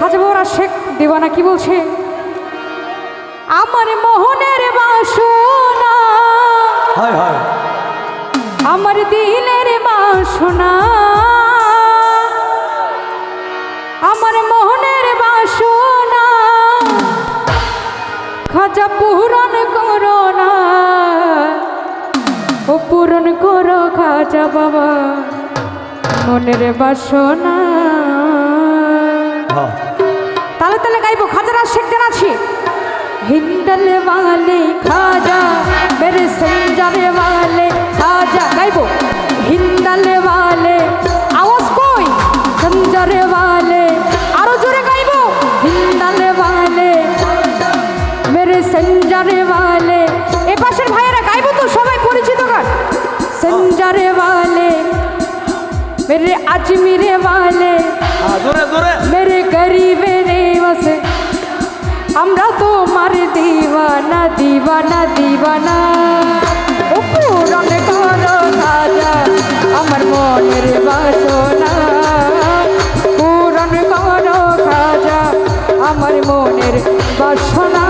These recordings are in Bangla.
খাজা বাবার শেখ দেওয়ানা কি বলছে? আমার মোহনের বাসনা। আমার দিলের বাসনা। আমার মোহনের বাসনা। খাজা পূরণ করো না। ও পূরণ করো খাজা বাবা। মনের বাসনা। হ্যাঁ গাইবো খাজারা শেখ জানাচ্ছি হিন্দল वाले খাজা মেরে সঞ্জারে वाले খাজা গাইবো হিন্দল वाले আওয়াজ কই সঞ্জারে वाले আরো জোরে গাইবো হিন্দল वाले মেরে সঞ্জারে वाले এ পাশের ভাইয়েরা গাইবো তো সবাই পরিচিত গান সঞ্জারে वाले মেরে আজমিরে वाले হ্যাঁ, জোরে আমরা তোমার মার দিবানা দিবানা ও পূরণ করো রাজা আমার মনের বাসনা। পূরণ করো রাজা আমার মনের বাসনা।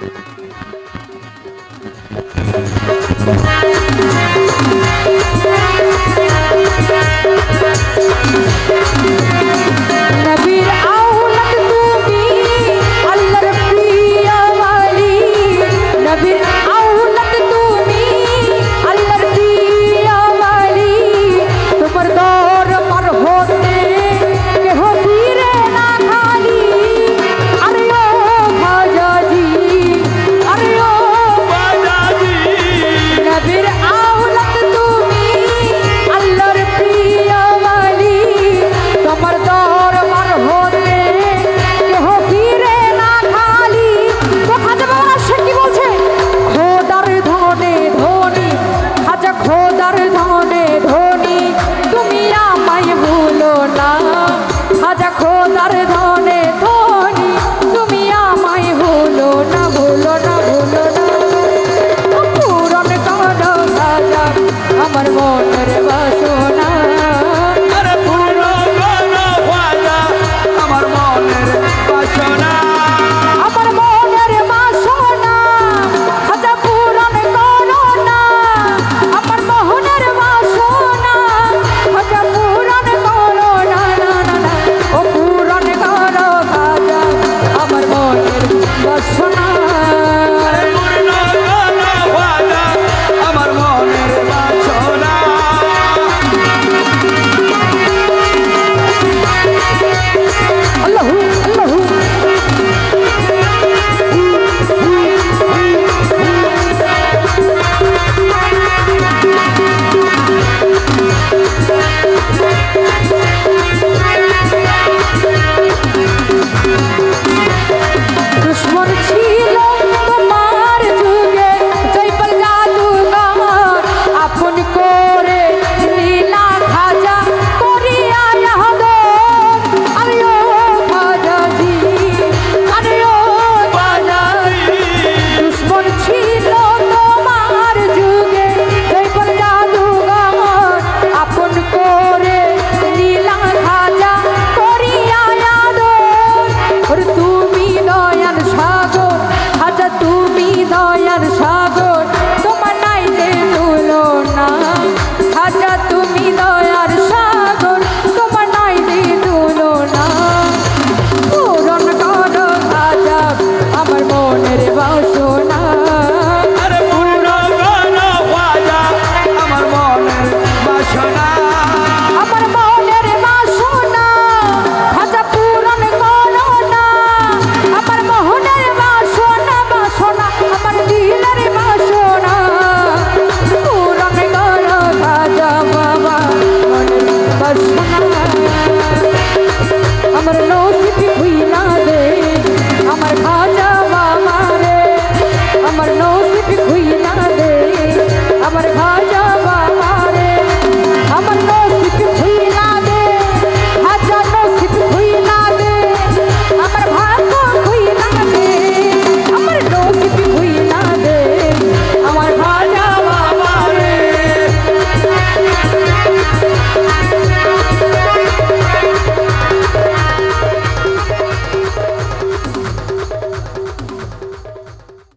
Thank you. মায়ার সাগর